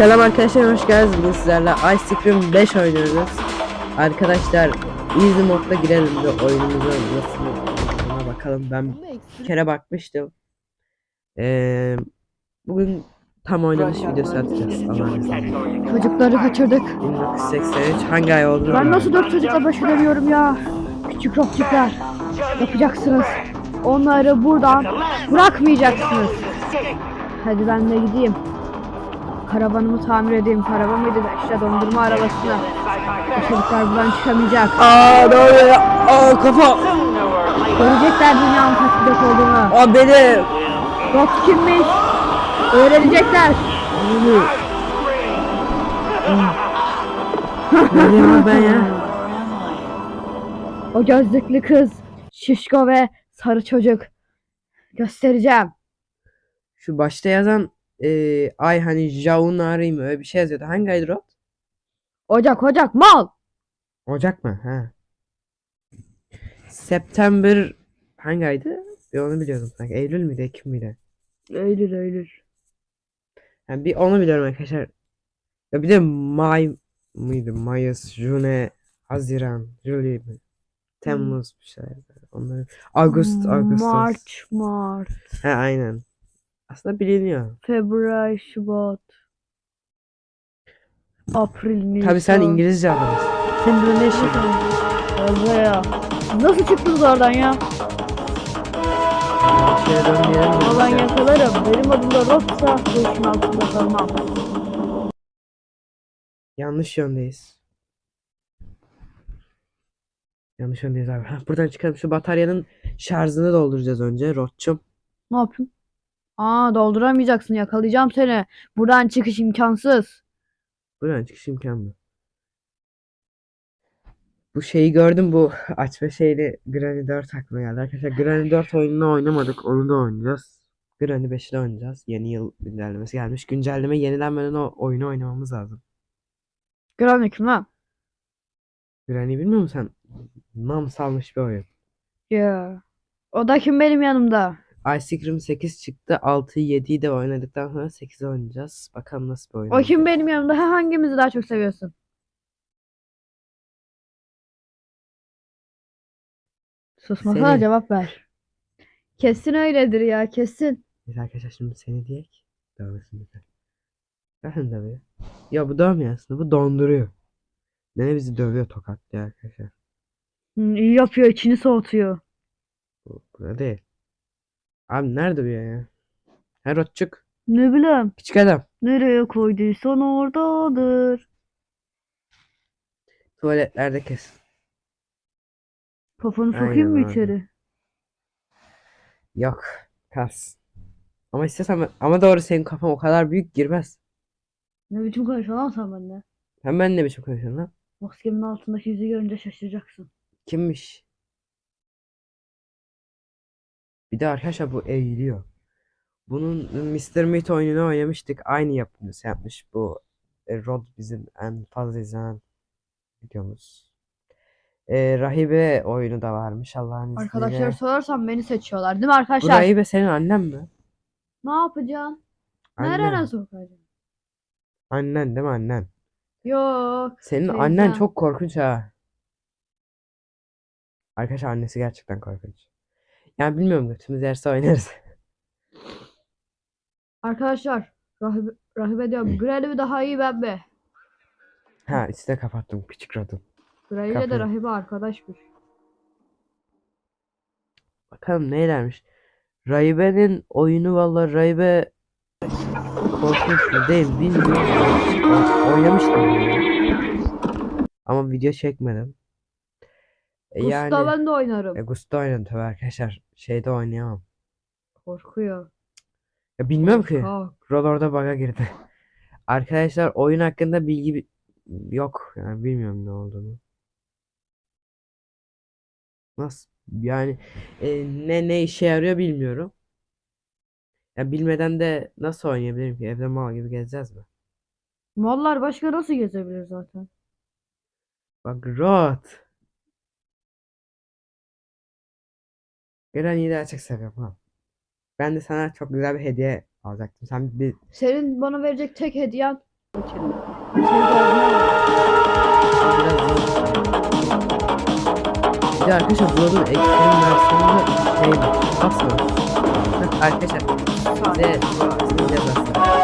Selam arkadaşlar hoş geldiniz. Bugün sizlerle Ice Cream 5 oynuyoruz. Arkadaşlar easy modda girelim de oyunumuza nasıl olduğuna bakalım. Ben bir kere bakmıştım. Ee, bugün tam oynanış videosu atacağız. Çocukları kaçırdık. 1983 hangi ay oldu? Ben nasıl dört çocukla baş edemiyorum ya? Küçük robçikler. Yapacaksınız. Onları buradan bırakmayacaksınız. Hadi ben de gideyim. Karavanımı tamir edeyim. Karavan mıydı da işte dondurma arabasına. Çocuklar buradan çıkamayacak. Aa doğru ya. Aa kafa. Görecekler dünyanın kaç olduğunu. Aa benim. Rob kimmiş? Öğrenecekler. Benim ben ya. O gözlüklü kız. Şişko ve sarı çocuk. Göstereceğim. Şu başta yazan ee, ay hani Jaunari mi öyle bir şey yazıyordu. Hangi aydı o? Ocak ocak mal. Ocak mı? Ha. September hangi aydı? Bir onu biliyordum sanki. Eylül müydü, Ekim miydi? Eylül Eylül. Yani bir onu biliyorum arkadaşlar. Ya bir de May mıydı? Mayıs, June, Haziran, Juli mi? Temmuz bir şeyler. Onları Ağustos, Ağustos. Mart, Mart, Ha aynen. Aslında biliniyor. February, Şubat, April, Nisan. Tabii sen İngilizce adamısın. Senin burada ne işin var? Buraya. Nasıl çıktınız oradan ya? Şöyle dönmeyelim mi? Oradan yakalarım. Benim adım da Rocksa bu işin altında kalmam. Yanlış yöndeyiz. Yanlış yöndeyiz abi. Buradan çıkalım. Şu bataryanın şarjını dolduracağız önce. Rotçum. Ne yapayım? Aa dolduramayacaksın yakalayacağım seni. Buradan çıkış imkansız. Buradan çıkış imkanı. Bu şeyi gördüm bu açma şeyli Granny 4 aklıma geldi. Arkadaşlar Granny 4 oyununu oynamadık. Onu da oynayacağız. Granny 5'i de oynayacağız. Yeni yıl güncellemesi gelmiş. Güncelleme yenilenmeden o oyunu oynamamız lazım. Gören kim lan? Granny bilmiyor musun sen? Nam salmış bir oyun. Ya. O da kim benim yanımda? Ice Cream 8 çıktı. 6'yı 7'yi de oynadıktan sonra 8'i oynayacağız. Bakalım nasıl bir oyun O olacak. kim benim yanımda? Ha, hangimizi daha çok seviyorsun? Susmasana Seni. cevap ver. Kesin öyledir ya kesin. Neyse arkadaşlar şimdi seni diyek. Dövmesin bize. Bakın dövüyor. Ya bu dövmüyor aslında. Bu donduruyor. Nene bizi dövüyor tokatlıyor arkadaşlar. İyi yapıyor içini soğutuyor. Bu, bu değil. Abi nerede dövüyor ya? Her otçuk. Ne bileyim Küçük adam. nereye koyduysan oradadır. Tuvaletlerde kes. Kafanı sokayım mı içeri? Yok. Kas. Ama istesem ama doğru senin kafan o kadar büyük girmez. Ne biçim konuşuyorsun lan sen benimle? Hem ben ne biçim konuşuyorum lan? Maskemin altındaki yüzü görünce şaşıracaksın. Kimmiş? Bir de arkadaşlar bu eğiliyor. Bunun Mr. Meat oyununu oynamıştık. Aynı yapımcısı yapmış. Bu e, Rod bizim en fazla izlenen videomuz. E, Rahibe oyunu da varmış Allah'ın izniyle. Arkadaşlar sorarsan beni seçiyorlar değil mi Bu arkadaşlar? Rahibe senin annen mi? Ne yapacaksın? Annen. Nereye sokacaksın? Annen değil mi annen? Yok. Senin teyzem. annen çok korkunç ha. Arkadaşlar annesi gerçekten korkunç. Yani bilmiyorum götümüz yerse oynarız. Arkadaşlar rahibe, rahibe diyorum. Mi daha iyi ben mi? Ha de kapattım küçük. Granny ile de Kapıyı. rahibe arkadaşmış. Bakalım neylermiş. Rahibe'nin oyunu valla Rahibe korkunç mu değil bilmiyorum. Oynamıştım. Ama video çekmedim. E Gusto yani ben de oynarım. e, Gusto oynadım tabii arkadaşlar. Şeyde oynayamam. Korkuyor. Ya bilmiyorum ki. Rol orada bug'a girdi. Arkadaşlar oyun hakkında bilgi bi- yok. Yani bilmiyorum ne olduğunu. Nasıl yani e, ne ne işe yarıyor bilmiyorum. Ya bilmeden de nasıl oynayabilirim ki? Evde mal gibi gezeceğiz mi? Mallar başka nasıl gezebilir zaten? Bak Rod. Granny'yi daha çok seviyorum ha. Ben de sana çok güzel bir hediye alacaktım. Sen bir Senin bana verecek tek hediyen Geçelim. Bir de arkadaşlar bunun ekstrem versiyonunda şey. Heh, Arkadaşlar size sizin cezası.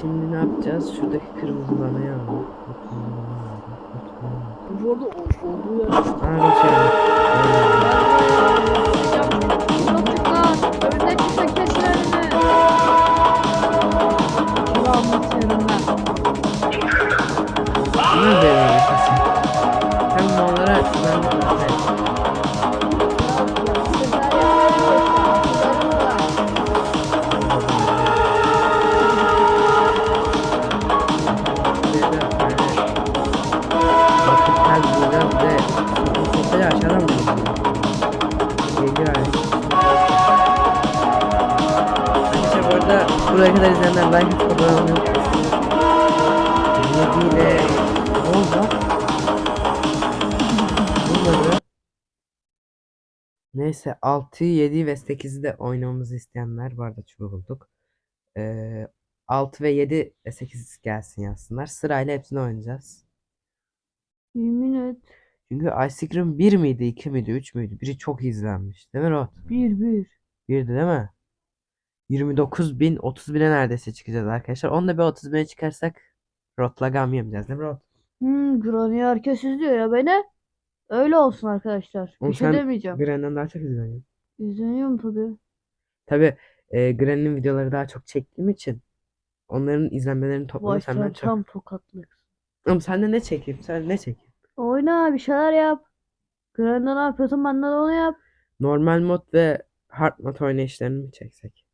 Şimdi ne yapacağız? Şuradaki kırmızı banayı alalım. Bu arada olduğu yer. Aa bir buraya kadar izleyenler like atıp abone olmayı unutmasın. 7 ile ne oldu? Olmadı. Neyse 6, 7 ve 8'i de oynamamızı isteyenler bu arada çubuğu bulduk. Ee, 6 ve 7 ve 8 gelsin yazsınlar. Sırayla hepsini oynayacağız. Yemin et. Çünkü Ice Cream 1 miydi, 2 miydi, 3 müydü? Biri çok izlenmiş. Değil mi Rod? Bir bir. 1'di değil mi? 29 bin, 30 bine neredeyse çıkacağız arkadaşlar. Onu da bir 30 bine çıkarsak Rod'la gam yemeyeceğiz değil mi Rod? Hmm, Granny herkes izliyor ya beni. Öyle olsun arkadaşlar. Oğlum Bir şey sen demeyeceğim. Granny'den daha çok izleniyor. İzleniyorum tabii. Tabi e, Granny'nin videoları daha çok çektiğim için onların izlenmelerini Vay topladı senden sen çok. tam tokatlık. Oğlum sen de ne çekeyim? Sen ne çekeyim? Oyna bir şeyler yap. Granny'de ne yapıyorsun benden de onu yap. Normal mod ve hard mod oynayışlarını mı çeksek?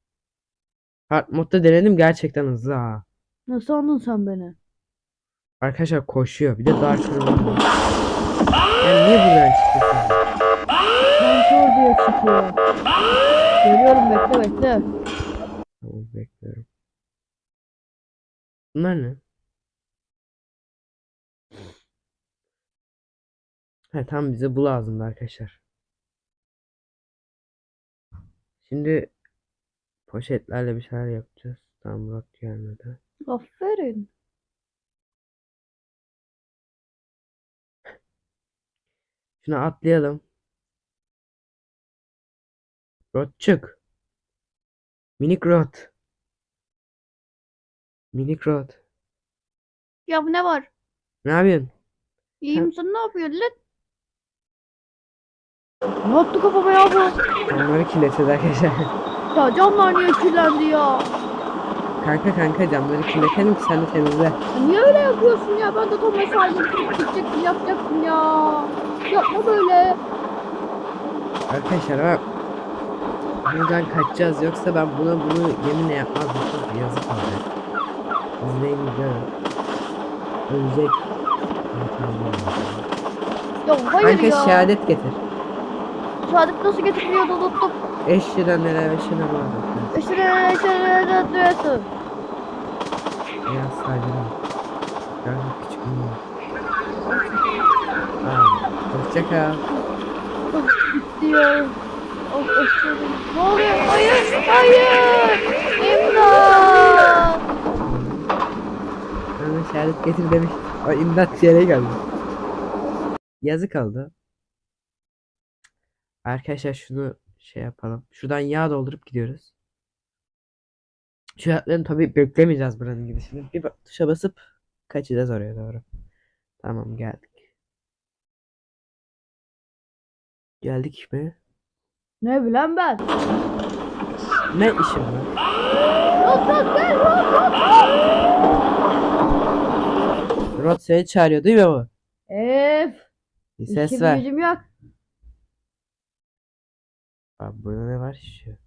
Hard modda denedim gerçekten hızlı ha. Nasıl andın sen beni? Arkadaşlar koşuyor. Bir de Dark Room var. Yani niye buradan çıkıyorsun? Sensör diye çıkıyor. Geliyorum bekle bekle. Tamam bekliyorum. Bunlar ne? Ha tam bize bu lazımdı arkadaşlar. Şimdi poşetlerle bir şeyler yapacağız. Tam Murat gelmedi. Aferin. Şuna atlayalım. Rotçuk. Minik rot. Minik rot. Ya bu ne var? Ne yapıyorsun? İyiyim sen ne yapıyorsun lan? Ne yaptı kafama ya bu? Camları kirletiyoruz arkadaşlar. Ya camlar niye kirlendi ya? kanka kanka camları kirletelim ki sen de temizle. Niye öyle yapıyorsun ya? Ben de tam mesai gidecektim yapacaktım ya. Yapma böyle. Arkadaşlar bak. Buradan kaçacağız yoksa ben buna bunu yeminle yapmazdım. Çok yazık olacak. İzleyin görün. Ölecek. Ya hayır Kanka ya. şehadet getir. Şehadet nasıl getiriliyordu unuttum. Eşhedü nere ve şuna bağlı. Eşrele eşrele duyasın. Biraz saygılı. Ben küçük miyim? Tamam. Hoşça kal. Diyor. Of eşrele. Ne oluyor? Hayır. Hayır. İmdat. Bana şehadet getir demiş. O imdat yere geldi. Yazık oldu. Arkadaşlar şunu şey yapalım. Şuradan yağ doldurup gidiyoruz. Şu hatların tabi beklemeyeceğiz buranın gidişini. Bir bak- tuşa basıp kaçacağız oraya doğru. Tamam geldik. Geldik mi? Ne bileyim ben. Ne işim var? Rot rot gel rot rot. Seni çağırıyor değil mi bu? Ef. Bir ses ver. gücüm yok. Abi burada ne var şu?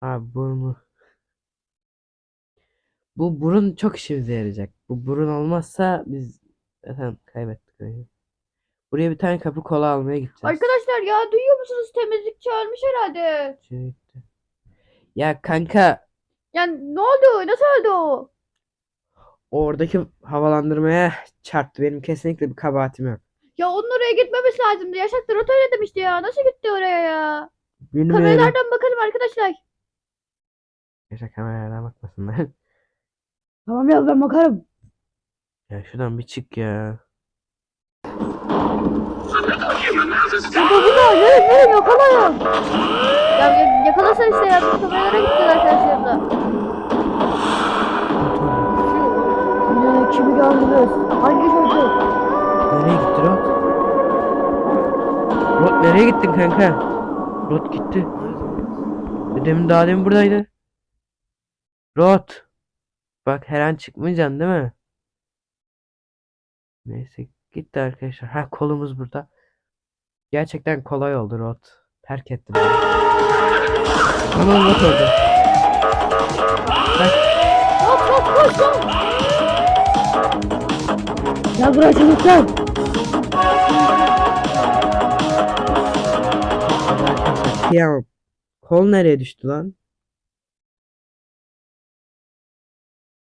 Abi burnu. Bu burun çok işimize yarayacak. Bu burun olmazsa biz efendim kaybettik oyunu. Buraya bir tane kapı kola almaya gideceğiz. Arkadaşlar ya duyuyor musunuz? Temizlikçi ölmüş herhalde. Gitti. Ya kanka Yani ne oldu? Nasıl öldü o? oradaki havalandırmaya çarptı. Benim kesinlikle bir kabahatim yok. Ya onun oraya gitmemesi lazımdı. Yaşar Trot öyle demişti ya. Nasıl gitti oraya ya? Bilmiyorum. Kameralardan bakalım arkadaşlar. Yaşa kameralardan bakmasınlar. Tamam ya ben bakarım. ya şuradan bir çık ya. Ya bu da ne ne yakalayın. Ya, ya yakalasın işte ya. Kameralara gideceğiz arkadaşlarımla. Yine kimi gördünüz? Hangi çocuk? Nereye gitti Rot? Rot nereye gittin kanka? Rot gitti. Demin daha demin buradaydı. Rot. Bak her an çıkmayacaksın değil mi? Neyse gitti arkadaşlar. Ha kolumuz burada. Gerçekten kolay oldu Rot. Terk ettim. Tamam Rot orada. Bak Hop hop koş koş. Ya buraya çocuklar. Kıyamam. Kol nereye düştü lan?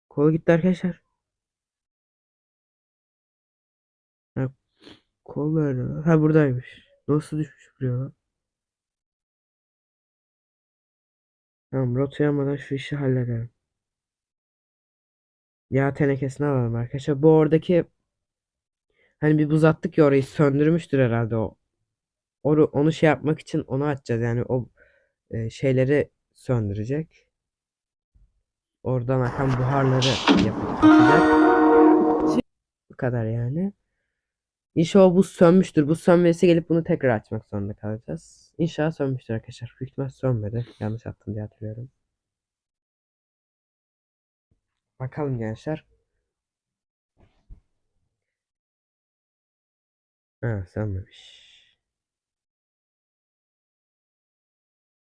Kol gitti arkadaşlar. Ha, kol nerede? Ha buradaymış. Nasıl düşmüş buraya lan? Tamam rot yanmadan şu işi halledelim. Yağ tenekesini alalım arkadaşlar. Bu oradaki hani bir buz attık ya orayı söndürmüştür herhalde o. Onu, onu şey yapmak için onu açacağız yani o e, şeyleri söndürecek. Oradan akan buharları yapıp atacak. Bu kadar yani. İnşallah buz sönmüştür. Buz sönmesi gelip bunu tekrar açmak zorunda kalacağız. İnşallah sönmüştür arkadaşlar. Büyük ihtimal sönmedi. Yanlış attım diye hatırlıyorum. Bakalım gençler. Ha sönmemiş.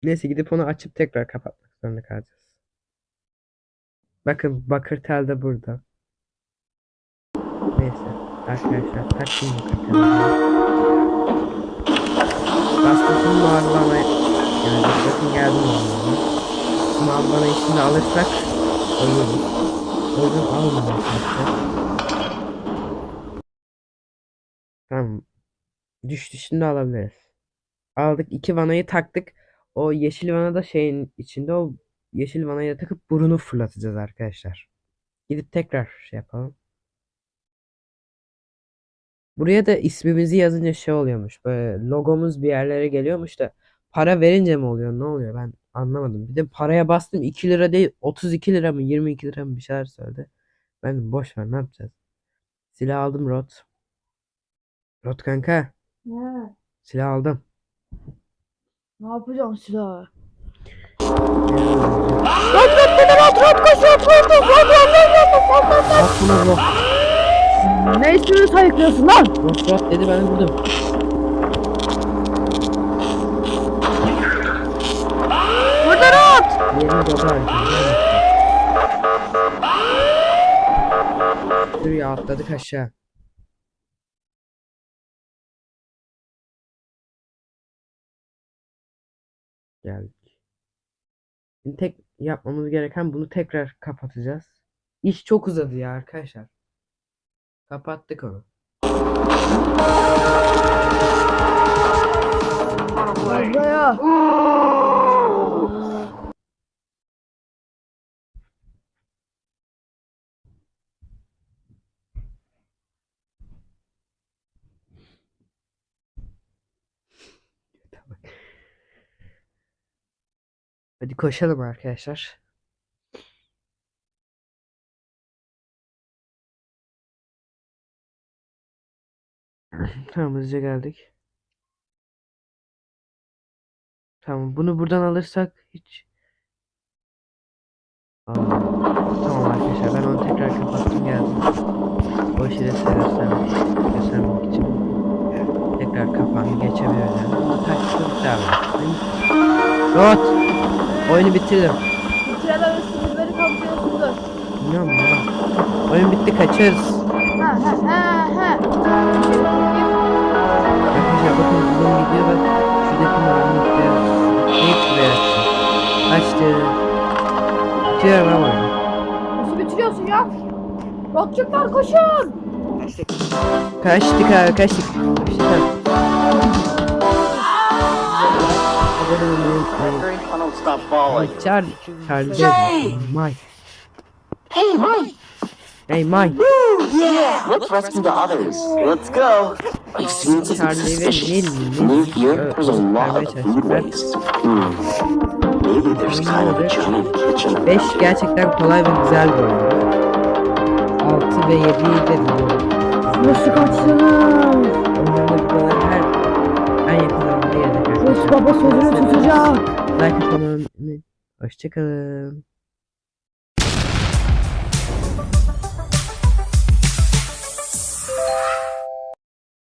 Neyse gidip onu açıp tekrar kapatmak zorunda kalacağız. Bakın bakır tel de burada. Neyse arkadaşlar telini. Bastım mavi bana yani bakın geldim Mavi bana içinde alırsak ölürüz. O yüzden almadım arkadaşlar. Tamam. Düştü şimdi alabiliriz. Aldık iki vanayı taktık. O yeşil vana da şeyin içinde o yeşil vanayı da takıp burunu fırlatacağız arkadaşlar. Gidip tekrar şey yapalım. Buraya da ismimizi yazınca şey oluyormuş. Böyle logomuz bir yerlere geliyormuş da para verince mi oluyor? Ne oluyor? Ben anlamadım. Bir de paraya bastım 2 lira değil 32 lira mı 22 lira mı bir şeyler söyledi. Ben boş ver ne yapacağız? Silah aldım Rot. Rot kanka Ne? silah aldım. Ne yapacağım silahı? Bak bunu Rot. Ne üstünü sayıklıyorsun lan? Rot Rot dedi ben vurdum. Burada rahat. Dur ya atladık aşağı. Geldik. Şimdi tek yapmamız gereken bunu tekrar kapatacağız. İş çok uzadı ya arkadaşlar. Kapattık onu. Buraya. Hadi koşalım arkadaşlar. Tamam hızlıca geldik. Tamam bunu buradan alırsak hiç Aa, tamam arkadaşlar ben onu tekrar kapattım geldim. O işi de size göstermek, için tekrar kapağını geçebiliyoruz yani. Bunu taktık devam edelim. Rot! Oyunu bitirdim. Bitirememişsiniz beni kapatıyorsunuz. Bilmiyorum ya. Oyun bitti kaçarız. Ha ha ha ha. Bitiriyorum ama. Nasıl bitiriyorsun ya? Rotçuklar koşun. Kaçtık abi kaçtık. Kaçtık abi. I don't stop falling. Charlie. Charlie. Mike. Hey, Mike! Hey Mike. Yeah! Let's rescue the others. Let's go! Something Charlie ve suspicious. Near here, there's a lot of food waste. Hmm. Maybe there's kind of a giant kitchen. 5 gerçekten kolay ve güzel bir oyun. 6 ve 7'yi de biliyorum. Nasıl kaçtınız? Oyunda videolar her en yakın zamanda. Rus baba sözünü tutacak. Like unutmayın. Hoşçakalın.